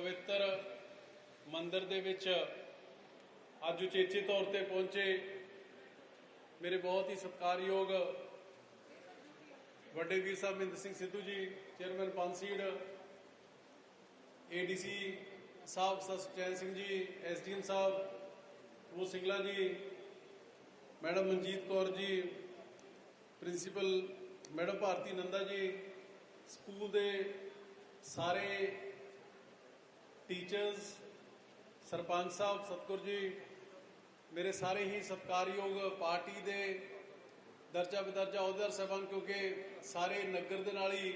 ਪਵਿੱਤਰ ਮੰਦਿਰ ਦੇ ਵਿੱਚ ਅੱਜ ਉਚੇਚੇ ਤੌਰ ਤੇ ਪਹੁੰਚੇ ਮੇਰੇ ਬਹੁਤ ਹੀ ਸਤਿਕਾਰਯੋਗ ਵੱਡੇ ਵੀਰ ਸਾਹਿਬ ਮਹਿੰਦਰ ਸਿੰਘ ਸਿੱਧੂ ਜੀ, ਚੇਅਰਮੈਨ ਪੰਸੀਡ ਏਡੀਸੀ ਸਾਹਿਬ ਸਚੈਨ ਸਿੰਘ ਜੀ ਐਸਡੀਐਮ ਸਾਹਿਬ ਉਹ ਸਿੰਗਲਾ ਜੀ, madam Manjeet Kaur ji, principal madam ਭਾਰਤੀ ਨੰਦਾ ਜੀ, ਸਕੂਲ ਦੇ ਸਾਰੇ ਟੀਚਰਸ ਸਰਪੰਚ ਸਾਹਿਬ, ਸਤਗੁਰ ਜੀ, ਮੇਰੇ ਸਾਰੇ ਹੀ ਸਤਿਕਾਰਯੋਗ ਪਾਰਟੀ ਦੇ ਦਰਜਾ ਬਦਰਜਾ ਅਹੁਦੇਦਾਰ ਸਾਹਿਬਾਨ, ਕਿਉਂਕਿ ਸਾਰੇ ਨਗਰ ਦੇ ਨਾਲ ਹੀ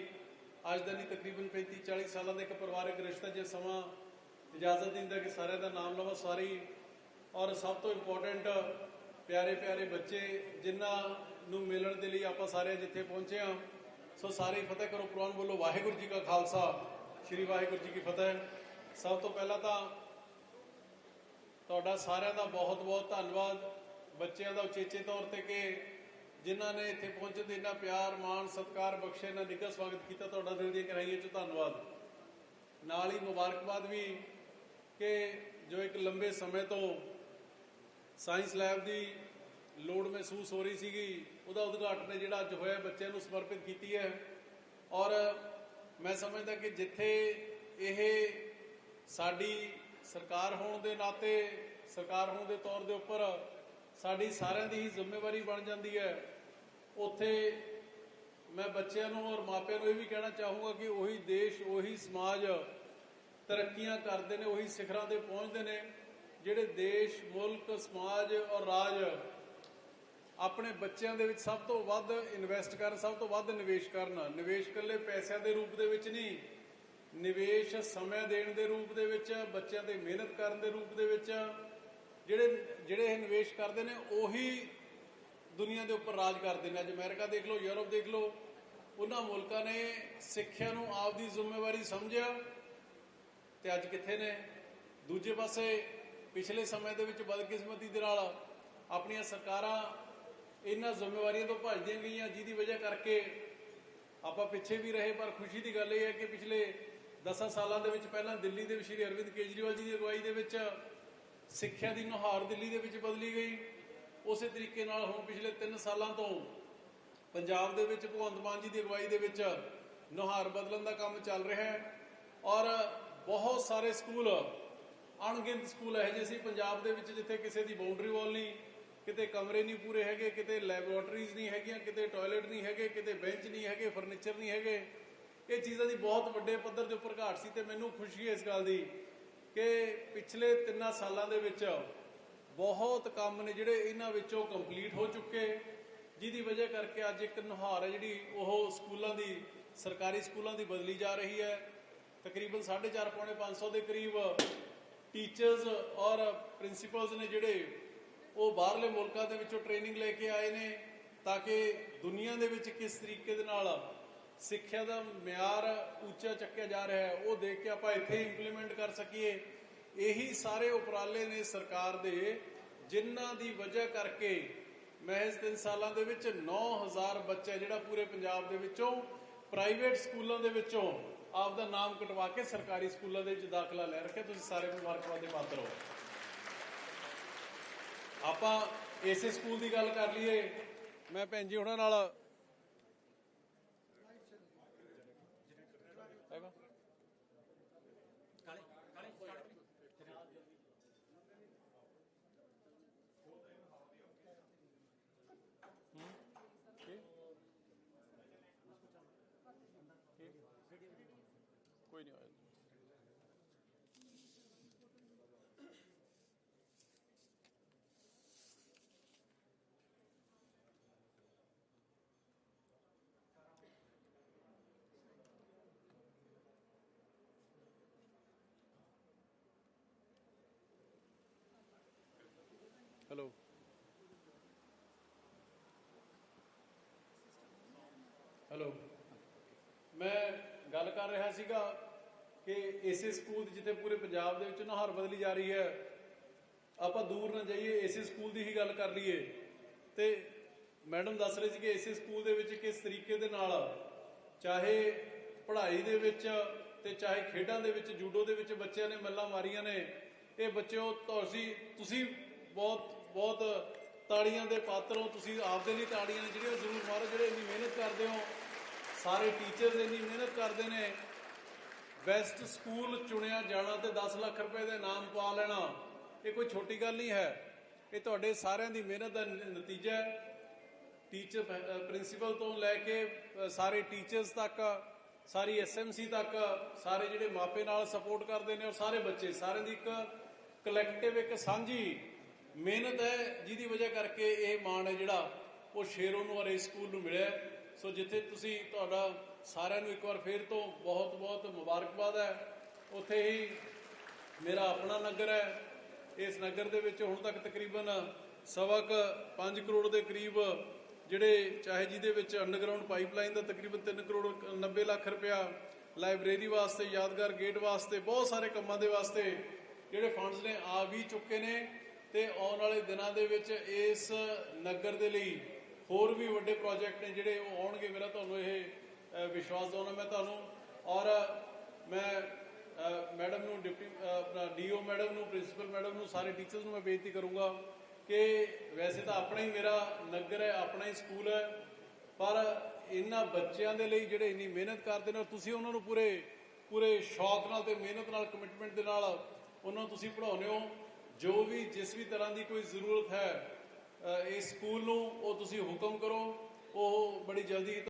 ਅੱਜ ਦਾ ਨਹੀਂ, ਤਕਰੀਬਨ 35 40 ਸਾਲਾਂ ਦਾ ਇੱਕ ਪਰਿਵਾਰਕ ਰਿਸ਼ਤਾ ਜੇ ਸਮਾਂ ਇਜਾਜ਼ਤ ਦਿੰਦਾ ਕਿ ਸਾਰਿਆਂ ਦਾ ਨਾਮ ਲਵਾਂ, ਸਾਰੀ ਔਰ ਸਭ ਤੋਂ ਇੰਪੋਰਟੈਂਟ ਪਿਆਰੇ ਪਿਆਰੇ ਬੱਚੇ ਜਿਨ੍ਹਾਂ ਨੂੰ ਮਿਲਣ ਦੇ ਲਈ ਆਪਾਂ ਸਾਰੇ ਜਿੱਥੇ ਪਹੁੰਚੇ ਆ ਸੋ ਸਾਰੇ ਫਤਿਹ ਕਰੋ ਪ੍ਰਵਾਨ ਬੋਲੋ। ਵਾਹਿਗੁਰੂ ਜੀ ਕਾ ਖਾਲਸਾ। ਸ੍ਰੀ ਵਾਹਿਗੁਰੂ ਜੀ ਕੀ ਫਤਿਹ। ਸਭ ਤੋਂ ਪਹਿਲਾਂ ਤਾਂ ਤੁਹਾਡਾ ਸਾਰਿਆਂ ਦਾ ਬਹੁਤ ਬਹੁਤ ਧੰਨਵਾਦ ਬੱਚਿਆਂ ਦਾ ਉਚੇਚੇ ਤੌਰ ਤੇ ਕਿ ਜਿਨ੍ਹਾਂ ਨੇ ਇੱਥੇ ਪਹੁੰਚਣ ਦੇ ਇੰਨਾ ਪਿਆਰ, ਮਾਣ, ਸਤਿਕਾਰ ਬਖਸ਼ੇ ਨਾਲ ਨਿੱਘਾ ਸਵਾਗਤ ਕੀਤਾ ਤੁਹਾਡਾ ਦਿਲ ਦੀਆਂ ਗਹਿਰਾਈਆਂ ਚ ਧੰਨਵਾਦ। ਨਾਲ ਹੀ ਮੁਬਾਰਕਬਾਦ ਵੀ ਕਿ ਜੋ ਇੱਕ ਲੰਬੇ ਸਮੇਂ ਤੋਂ ਸਾਇੰਸ ਲੈਬ ਦੀ ਲੋੜ ਮਹਿਸੂਸ ਹੋ ਰਹੀ ਸੀਗੀ, ਉਹਦਾ ਉਦਘਾਟਨ ਜਿਹੜਾ ਅੱਜ ਹੋਇਆ, ਬੱਚਿਆਂ ਨੂੰ ਸਮਰਪਿਤ ਕੀਤੀ ਹੈ। ਔਰ ਮੈਂ ਸਮਝਦਾ ਕਿ ਜਿੱਥੇ ਇਹ ਸਾਡੀ ਸਰਕਾਰ ਹੋਣ ਦੇ ਨਾਤੇ, ਸਰਕਾਰ ਹੋਣ ਦੇ ਤੌਰ ਦੇ ਉੱਪਰ ਸਾਡੀ ਸਾਰਿਆਂ ਦੀ ਹੀ ਜ਼ਿੰਮੇਵਾਰੀ ਬਣ ਜਾਂਦੀ ਹੈ। ਉੱਥੇ ਮੈਂ ਬੱਚਿਆਂ ਨੂੰ ਔਰ ਮਾਪਿਆਂ ਨੂੰ ਇਹ ਵੀ ਕਹਿਣਾ ਚਾਹੂੰਗਾ ਕਿ ਉਹੀ ਦੇਸ਼, ਉਹੀ ਸਮਾਜ ਤਰੱਕੀਆਂ ਕਰਦੇ ਨੇ, ਉਹੀ ਸਿਖਰਾਂ ਤੇ ਪਹੁੰਚਦੇ ਨੇ, ਜਿਹੜੇ ਦੇਸ਼, ਮੁਲਕ, ਸਮਾਜ ਔਰ ਰਾਜ ਆਪਣੇ ਬੱਚਿਆਂ ਦੇ ਵਿੱਚ ਸਭ ਤੋਂ ਵੱਧ ਇਨਵੈਸਟ ਕਰਨ, ਸਭ ਤੋਂ ਵੱਧ ਨਿਵੇਸ਼ ਕਰਨ। ਨਿਵੇਸ਼ ਇਕੱਲੇ ਪੈਸਿਆਂ ਦੇ ਰੂਪ ਦੇ ਵਿੱਚ ਨਹੀਂ ਨਿਵੇਸ਼ ਸਮੇਂ ਦੇਣ ਦੇ ਰੂਪ ਦੇ ਵਿੱਚ, ਬੱਚਿਆਂ ਤੇ ਮਿਹਨਤ ਕਰਨ ਦੇ ਰੂਪ ਦੇ ਵਿੱਚ, ਜਿਹੜੇ ਜਿਹੜੇ ਇਹ ਨਿਵੇਸ਼ ਕਰਦੇ ਨੇ, ਉਹੀ ਦੁਨੀਆ ਦੇ ਉੱਪਰ ਰਾਜ ਕਰਦੇ ਨੇ। ਅੱਜ ਅਮਰੀਕਾ ਦੇਖ ਲਓ, ਯੂਰਪ ਦੇਖ ਲਓ, ਉਹਨਾਂ ਮੁਲਕਾਂ ਨੇ ਸਿੱਖਿਆ ਨੂੰ ਆਪਦੀ ਜ਼ਿੰਮੇਵਾਰੀ ਸਮਝਿਆ ਤੇ ਅੱਜ ਕਿੱਥੇ ਨੇ? ਦੂਜੇ ਪਾਸੇ ਪਿਛਲੇ ਸਮੇਂ ਦੇ ਵਿੱਚ ਬਦਕਿਸਮਤੀ ਦੇ ਨਾਲ ਆਪਣੀਆਂ ਸਰਕਾਰਾਂ ਇਹਨਾਂ ਜ਼ਿੰਮੇਵਾਰੀਆਂ ਤੋਂ ਭੱਜਦੀਆਂ ਗਈਆਂ, ਜਿਹਦੀ ਵਜ੍ਹਾ ਕਰਕੇ ਆਪਾਂ ਪਿੱਛੇ ਵੀ ਰਹੇ, ਪਰ ਖੁਸ਼ੀ ਦੀ ਗੱਲ ਇਹ ਹੈ ਕਿ ਪਿਛਲੇ 10 ਸਾਲਾਂ ਦੇ ਵਿੱਚ ਪਹਿਲਾਂ ਦਿੱਲੀ ਦੇ ਸ਼੍ਰੀ ਅਰਵਿੰਦ ਕੇਜਰੀਵਾਲ ਜੀ ਦੀ ਅਗਵਾਈ ਦੇ ਵਿੱਚ ਸਿੱਖਿਆ ਦੀ ਨੁਹਾਰ ਦਿੱਲੀ ਦੇ ਵਿੱਚ ਬਦਲੀ ਗਈ। ਉਸੇ ਤਰੀਕੇ ਨਾਲ ਹੁਣ ਪਿਛਲੇ 3 ਸਾਲਾਂ ਤੋਂ ਪੰਜਾਬ ਦੇ ਵਿੱਚ ਭਗਵੰਤ ਮਾਨ ਜੀ ਦੀ ਅਗਵਾਈ ਦੇ ਵਿੱਚ ਨੁਹਾਰ ਬਦਲਣ ਦਾ ਕੰਮ ਚੱਲ ਰਿਹਾ ਹੈ ਔਰ ਬਹੁਤ ਸਾਰੇ ਸਕੂਲ, ਅਣਗਿਣਤ ਸਕੂਲ ਹੈ ਜਿਹੇ ਸੀ ਪੰਜਾਬ ਦੇ ਵਿੱਚ ਜਿੱਥੇ ਕਿਸੇ ਦੀ ਬਾਉਂਡਰੀ ਵਾਲ ਨਹੀਂ, ਕਿਤੇ ਕਮਰੇ ਨਹੀਂ ਪੂਰੇ ਹੈਗੇ, ਕਿਤੇ ਲੈਬੋਰਟਰੀਜ਼ ਨਹੀਂ ਹੈਗੀਆਂ, ਕਿਤੇ ਟਾਇਲਟ ਨਹੀਂ ਹੈਗੇ, ਕਿਤੇ ਬੈਂਚ ਨਹੀਂ ਹੈਗੇ ਫਰਨੀਚਰ ਨਹੀਂ ਹੈਗੇ। ਇਹ ਚੀਜ਼ਾਂ ਦੀ ਬਹੁਤ ਵੱਡੇ ਪੱਧਰ ਦੇ ਉੱਪਰ ਘਾਟ ਸੀ ਤੇ ਮੈਨੂੰ ਖੁਸ਼ੀ ਹੈ ਇਸ ਗੱਲ ਦੀ ਕਿ ਪਿਛਲੇ 3 ਸਾਲਾਂ ਦੇ ਵਿੱਚ ਬਹੁਤ ਕੰਮ ਨੇ ਜਿਹੜੇ ਇਹਨਾਂ ਵਿੱਚੋਂ ਕੰਪਲੀਟ ਹੋ ਚੁੱਕੇ। ਜਿਹਦੀ ਵਜ੍ਹਾ ਕਰਕੇ ਅੱਜ ਇੱਕ ਨੁਹਾਰ ਹੈ ਜਿਹੜੀ ਉਹ ਸਕੂਲਾਂ ਦੀ, ਸਰਕਾਰੀ ਸਕੂਲਾਂ ਦੀ ਬਦਲੀ ਜਾ ਰਹੀ ਹੈ। ਤਕਰੀਬਨ 4.5 ਪੌਣੇ 500 ਦੇ ਕਰੀਬ ਟੀਚਰਸ ਔਰ ਪ੍ਰਿੰਸੀਪਲਸ ਨੇ ਜਿਹੜੇ ਉਹ ਬਾਹਰਲੇ ਮੁਲਕਾਂ ਦੇ ਵਿੱਚੋਂ ਟ੍ਰੇਨਿੰਗ ਲੈ ਕੇ ਆਏ ਨੇ ਤਾਂ ਕਿ ਦੁਨੀਆ ਦੇ ਵਿੱਚ ਕਿਸ ਤਰੀਕੇ ਦੇ ਨਾਲ ਸਿੱਖਿਆ ਦਾ ਮਿਆਰ ਉੱਚਾ ਚੱਕਿਆ ਜਾ ਰਿਹਾ ਹੈ, ਉਹ ਦੇਖ ਕੇ ਆਪਾਂ ਇੱਥੇ ਇੰਪਲੀਮੈਂਟ ਕਰ ਸਕੀਏ। ਇਹੀ ਸਾਰੇ ਉਪਰਾਲੇ ਨੇ ਸਰਕਾਰ ਦੇ, ਜਿਨ੍ਹਾਂ ਦੀ ਵਜ੍ਹਾ ਕਰਕੇ ਮਹਿਜ਼ 3 ਸਾਲਾਂ ਦੇ ਵਿੱਚ 9000 ਬੱਚਾ ਜਿਹੜਾ ਪੂਰੇ ਪੰਜਾਬ ਦੇ ਵਿੱਚੋਂ ਪ੍ਰਾਈਵੇਟ ਸਕੂਲਾਂ ਦੇ ਵਿੱਚੋਂ ਆਪ ਦਾ ਨਾਮ ਕਟਵਾ ਕੇ ਸਰਕਾਰੀ ਸਕੂਲਾਂ ਦੇ ਵਿੱਚ ਦਾਖਲਾ ਲੈ ਰੱਖਿਆ। ਤੁਸੀਂ ਸਾਰੇ ਮੁਬਾਰਕਬਾਦ ਦੇ ਪਾਤਰ ਹੋ। ਆਪਾਂ ਇਸੇ ਸਕੂਲ ਦੀ ਗੱਲ ਕਰ ਲਈਏ। ਮੈਂ ਭੈਣ ਜੀ, ਉਹਨਾਂ ਨਾਲ ਹੈਗਾ। ਕੋਈ ਨਹੀਂ ਹੋਇਆ ਹੈਲੋ ਹੈਲੋ ਮੈਂ ਗੱਲ ਕਰ ਰਿਹਾ ਸੀਗਾ ਕਿ ਇਸੇ ਸਕੂਲ ਦੀ ਜਿੱਥੇ ਪੂਰੇ ਪੰਜਾਬ ਦੇ ਵਿੱਚ ਨੁਹਾਰ ਬਦਲੀ ਜਾ ਰਹੀ ਹੈ, ਆਪਾਂ ਦੂਰ ਨਾ ਜਾਈਏ ਇਸੇ ਸਕੂਲ ਦੀ ਹੀ ਗੱਲ ਕਰ ਲਈਏ। ਤੇ ਮੈਡਮ ਦੱਸ ਰਹੇ ਸੀ ਕਿ ਇਸੇ ਸਕੂਲ ਦੇ ਵਿੱਚ ਕਿਸ ਤਰੀਕੇ ਦੇ ਨਾਲ ਚਾਹੇ ਪੜ੍ਹਾਈ ਦੇ ਵਿੱਚ ਤੇ ਚਾਹੇ ਖੇਡਾਂ ਦੇ ਵਿੱਚ, ਜੂਡੋ ਦੇ ਵਿੱਚ ਬੱਚਿਆਂ ਨੇ ਮੱਲਾਂ ਮਾਰੀਆਂ ਨੇ, ਇਹ ਬੱਚਿਓ, ਤੁਸੀਂ ਤੁਸੀਂ ਬਹੁਤ ਬਹੁਤ ਤਾੜੀਆਂ ਦੇ ਪਾਤਰ ਹੋ, ਤੁਸੀਂ ਆਪਦੇ ਲਈ ਤਾੜੀਆਂ ਨੇ ਜਿਹੜੀਆਂ ਜ਼ਰੂਰ ਮਾਰੋ ਜਿਹੜੇ ਇੰਨੀ ਮਿਹਨਤ ਕਰਦੇ ਹੋ ਸਾਰੇ ਟੀਚਰਸ ਇੰਨੀ ਮਿਹਨਤ ਕਰਦੇ ਨੇ। ਬੈਸਟ ਸਕੂਲ ਚੁਣਿਆ ਜਾਣਾ ਤੇ 10 ਲੱਖ ਰੁਪਏ ਦੇ ਨਾਮ ਪਾ ਲੈਣਾ, ਇਹ ਕੋਈ ਛੋਟੀ ਗੱਲ ਨਹੀਂ ਹੈ। ਇਹ ਤੁਹਾਡੇ ਸਾਰਿਆਂ ਦੀ ਮਿਹਨਤ ਦਾ ਨਤੀਜਾ ਹੈ। ਟੀਚਰ ਪ੍ਰਿੰਸੀਪਲ ਤੋਂ ਲੈ ਕੇ ਸਾਰੇ ਟੀਚਰਸ ਤੱਕ, ਸਾਰੀ ਐਸਐਮਸੀ ਤੱਕ, ਸਾਰੇ ਜਿਹੜੇ ਮਾਪੇ ਨਾਲ ਸਪੋਰਟ ਕਰਦੇ ਨੇ ਔਰ ਸਾਰੇ ਬੱਚੇ, ਸਾਰਿਆਂ ਦੀ ਇੱਕ ਕਲੈਕਟਿਵ ਇੱਕ ਸਾਂਝੀ ਮਿਹਨਤ ਹੈ, ਜਿਹਦੀ ਵਜ੍ਹਾ ਕਰਕੇ ਇਹ ਮਾਣ ਹੈ ਜਿਹੜਾ ਉਹ ਸ਼ੇਰੋਂ ਨੂੰ ਔਰ ਇਸ ਸਕੂਲ ਨੂੰ ਮਿਲਿਆ ਸੋ ਜਿੱਥੇ ਤੁਸੀਂ ਤੁਹਾਡਾ ਸਾਰਿਆਂ ਨੂੰ ਇੱਕ ਵਾਰ ਫੇਰ ਤੋਂ ਬਹੁਤ ਬਹੁਤ ਮੁਬਾਰਕਬਾਦ ਹੈ। ਉੱਥੇ ਹੀ ਮੇਰਾ ਆਪਣਾ ਨਗਰ ਹੈ। ਇਸ ਨਗਰ ਦੇ ਵਿੱਚ ਹੁਣ ਤੱਕ ਤਕਰੀਬਨ ਸਵਾਕ ਕੁ 5 ਕਰੋੜ ਦੇ ਕਰੀਬ ਜਿਹੜੇ ਚਾਹੇ ਜਿਹਦੇ ਵਿੱਚ ਅੰਡਰਗਰਾਉਂਡ ਪਾਈਪਲਾਈਨ ਦਾ ਤਕਰੀਬਨ 3 ਕਰੋੜ 90 ਲੱਖ ਰੁਪਇਆ ਲਾਇਬ੍ਰੇਰੀ ਵਾਸਤੇ, ਯਾਦਗਾਰ ਗੇਟ ਵਾਸਤੇ, ਬਹੁਤ ਸਾਰੇ ਕੰਮਾਂ ਦੇ ਵਾਸਤੇ ਜਿਹੜੇ ਫੰਡਸ ਨੇ ਆ ਵੀ ਚੁੱਕੇ ਨੇ ਤੇ ਆਉਣ ਵਾਲੇ ਦਿਨਾਂ ਦੇ ਵਿੱਚ ਇਸ ਨਗਰ ਦੇ ਲਈ ਹੋਰ ਵੀ ਵੱਡੇ ਪ੍ਰੋਜੈਕਟ ਨੇ ਜਿਹੜੇ ਉਹ ਆਉਣਗੇ ਮੇਰਾ ਤੁਹਾਨੂੰ ਇਹ ਵਿਸ਼ਵਾਸ ਦਵਾਉਣਾ ਮੈਂ ਤੁਹਾਨੂੰ। ਔਰ ਮੈਂ ਮੈਡਮ ਨੂੰ ਡਿਪਟੀ ਅ, ਆਪਣਾ ਡੀਓ ਮੈਡਮ ਨੂੰ ਪ੍ਰਿੰਸੀਪਲ ਮੈਡਮ ਨੂੰ ਸਾਰੇ ਟੀਚਰਸ ਨੂੰ ਮੈਂ ਬੇਨਤੀ ਕਰੂੰਗਾ ਕਿ ਵੈਸੇ ਤਾਂ ਆਪਣਾ ਹੀ ਮੇਰਾ ਨਗਰ ਹੈ ਆਪਣਾ ਹੀ ਸਕੂਲ ਹੈ ਪਰ ਇਹਨਾਂ ਬੱਚਿਆਂ ਦੇ ਲਈ ਜਿਹੜੇ ਇੰਨੀ ਮਿਹਨਤ ਕਰਦੇ ਨੇ ਔਰ ਤੁਸੀਂ ਉਹਨਾਂ ਨੂੰ ਪੂਰੇ ਪੂਰੇ ਸ਼ੌਕ ਨਾਲ ਤੇ ਮਿਹਨਤ ਨਾਲ ਕਮਿਟਮੈਂਟ ਦੇ ਨਾਲ ਉਹਨਾਂ ਨੂੰ ਤੁਸੀਂ ਪੜ੍ਹਾਉਂਦੇ ਹੋ ਜੋ ਵੀ ਜਿਸ ਵੀ ਤਰ੍ਹਾਂ ਦੀ ਕੋਈ ਜ਼ਰੂਰਤ ਹੈ ਇਸ ਸਕੂਲ ਨੂੰ ਉਹ ਤੁਸੀਂ ਹੁਕਮ ਕਰੋ ਉਹ ਬੜੀ ਜਲਦੀ